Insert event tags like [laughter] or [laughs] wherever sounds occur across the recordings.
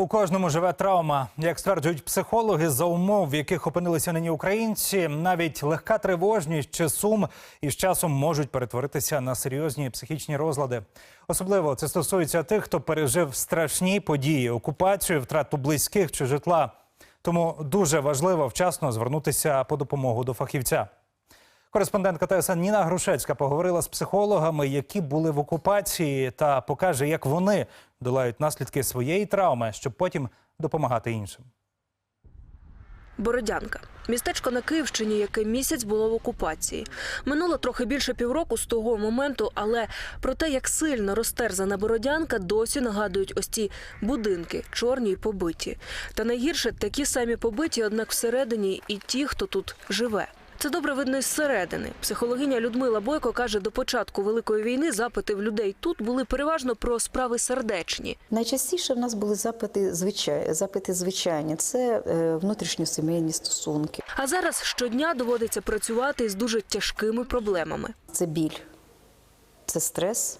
У кожному живе травма. Як стверджують психологи, за умов, в яких опинилися нині українці, навіть легка тривожність чи сум із часом можуть перетворитися на серйозні психічні розлади. Особливо це стосується тих, хто пережив страшні події, окупацію, втрату близьких чи житла. Тому дуже важливо вчасно звернутися по допомогу до фахівця. Кореспондентка ТСН Ніна Грушецька поговорила з психологами, які були в окупації, та покаже, як вони долають наслідки своєї травми, щоб потім допомагати іншим. Бородянка містечко на Київщині, яке місяць було в окупації. Минуло трохи більше півроку з того моменту, але про те, як сильно розтерзана Бородянка, досі нагадують ось ці будинки, чорні й побиті. Та найгірше такі самі побиті, однак всередині і ті, хто тут живе. Це добре видно із середини. Психологиня Людмила Бойко каже, до початку великої війни запити в людей тут були переважно про справи сердечні. Найчастіше в нас були запити звичай, запити звичайні. Це е, внутрішньосімейні стосунки, А зараз щодня доводиться працювати із дуже тяжкими проблемами. це біль, це стрес,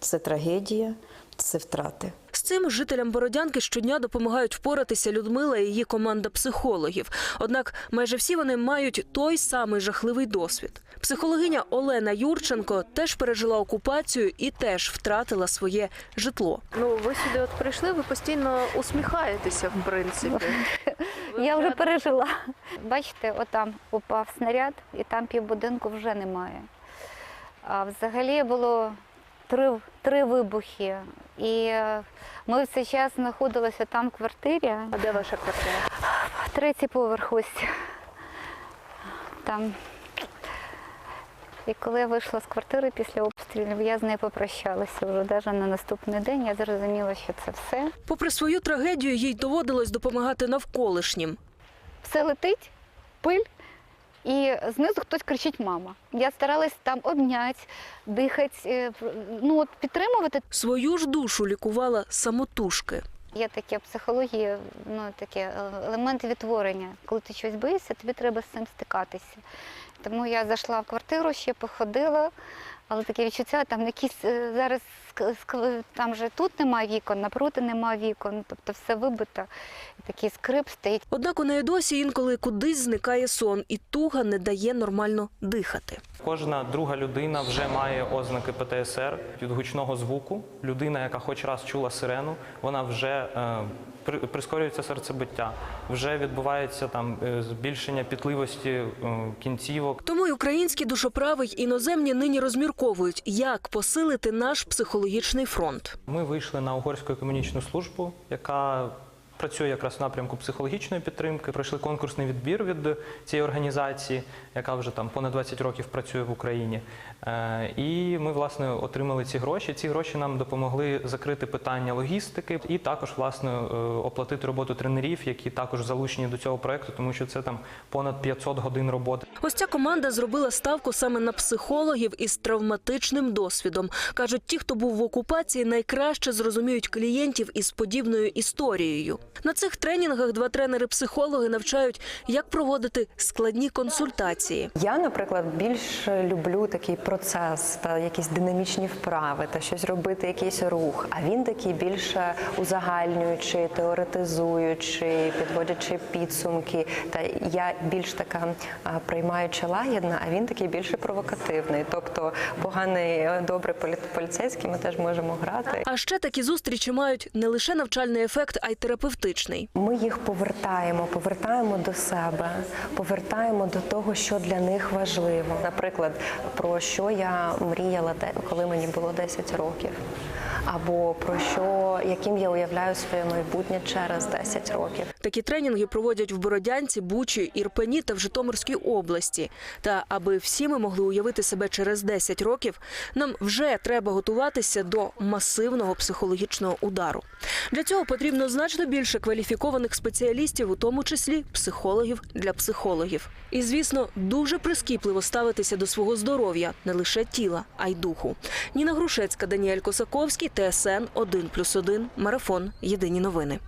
це трагедія, це втрати. Цим жителям Бородянки щодня допомагають впоратися Людмила і її команда психологів. Однак майже всі вони мають той самий жахливий досвід. Психологиня Олена Юрченко теж пережила окупацію і теж втратила своє житло. Ну, ви сюди от прийшли, ви постійно усміхаєтеся, в принципі. Ви [laughs] Я вже вже- пережила. Бачите, отам упав снаряд, і там півбудинку вже немає. А взагалі було три, три вибухи. І е, ми в цей час знаходилися там в квартирі, А де ваша квартира? третій поверх ось. Там. І коли я вийшла з квартири після обстрілів, я з нею попрощалася вже навіть на наступний день. Я зрозуміла, що це все. Попри свою трагедію, їй доводилось допомагати навколишнім. все летить, пиль, і знизу хтось кричить Мама. Я старалась там обняти, дихати, е, ну от підтримувати. Свою ж душу лікувала самотужки. Є таке в психології, ну таке е, елемент відтворення. Коли ти щось боїшся, тобі треба з цим стикатися. Тому я зайшла в квартиру, ще походила, але таке відчуття, там якісь е, зараз там же тут немає вікон, напроти немає вікон, тобто все вибито. Такий скрип стоїть. Однак у неї досі інколи кудись зникає сон, і туга не дає нормально дихати. Кожна друга людина вже має ознаки ПТСР від гучного звуку. Людина, яка хоч раз чула сирену, вона вже е, при- прискорюється серцебиття, вже відбувається там е, збільшення пітливості е, кінцівок. Тому й українські душоправи й іноземні нині розмірковують, як посилити наш психологічний фронт. Ми вийшли на угорську економічну службу, яка працює якраз в напрямку психологічної підтримки. Пройшли конкурсний відбір від цієї організації, яка вже там понад 20 років працює в Україні. Е, І ми власне отримали ці гроші. Ці гроші нам допомогли закрити питання логістики і також власне е, оплатити роботу тренерів, які також залучені до цього проекту, тому що це там понад 500 годин роботи. Ось ця команда зробила ставку саме на психологів із травматичним досвідом. кажуть, ті, хто був в окупації, найкраще зрозуміють клієнтів із подібною історією. На цих тренінгах два тренери-психологи навчають, як проводити складні консультації. Я, наприклад, більш люблю такий процес та якісь динамічні вправи, та щось робити, якийсь рух. А він такий більше узагальнюючий, теоретизуючий, підводячи підсумки. Та я більш така приймаюча лагідна, а він такий більше провокативний. Тобто поганий, е, добрий поліцейський ми теж можемо грати. А ще такі зустрічі мають не лише навчальний ефект, а й терапевтичний. Ми їх повертаємо, повертаємо до себе, повертаємо до того, що для них важливо. Наприклад, про що я мріяла, коли мені було 10 років, або про що, яким я уявляю своє майбутнє через 10 років. Такі тренінги проводять в Бородянці, Бучі, Ірпені та в Житомирській області. Та аби всі ми могли уявити себе через 10 років, нам вже треба готуватися до масивного психологічного удару. Для цього потрібно значно більше кваліфікованих спеціалістів, у тому числі психологів для психологів. І звісно, дуже прискіпливо ставитися до свого здоров'я, не лише тіла, а й духу. Ніна Грушецька, Даніель Косаковський, ТСН 1+,1, Марафон. Єдині новини.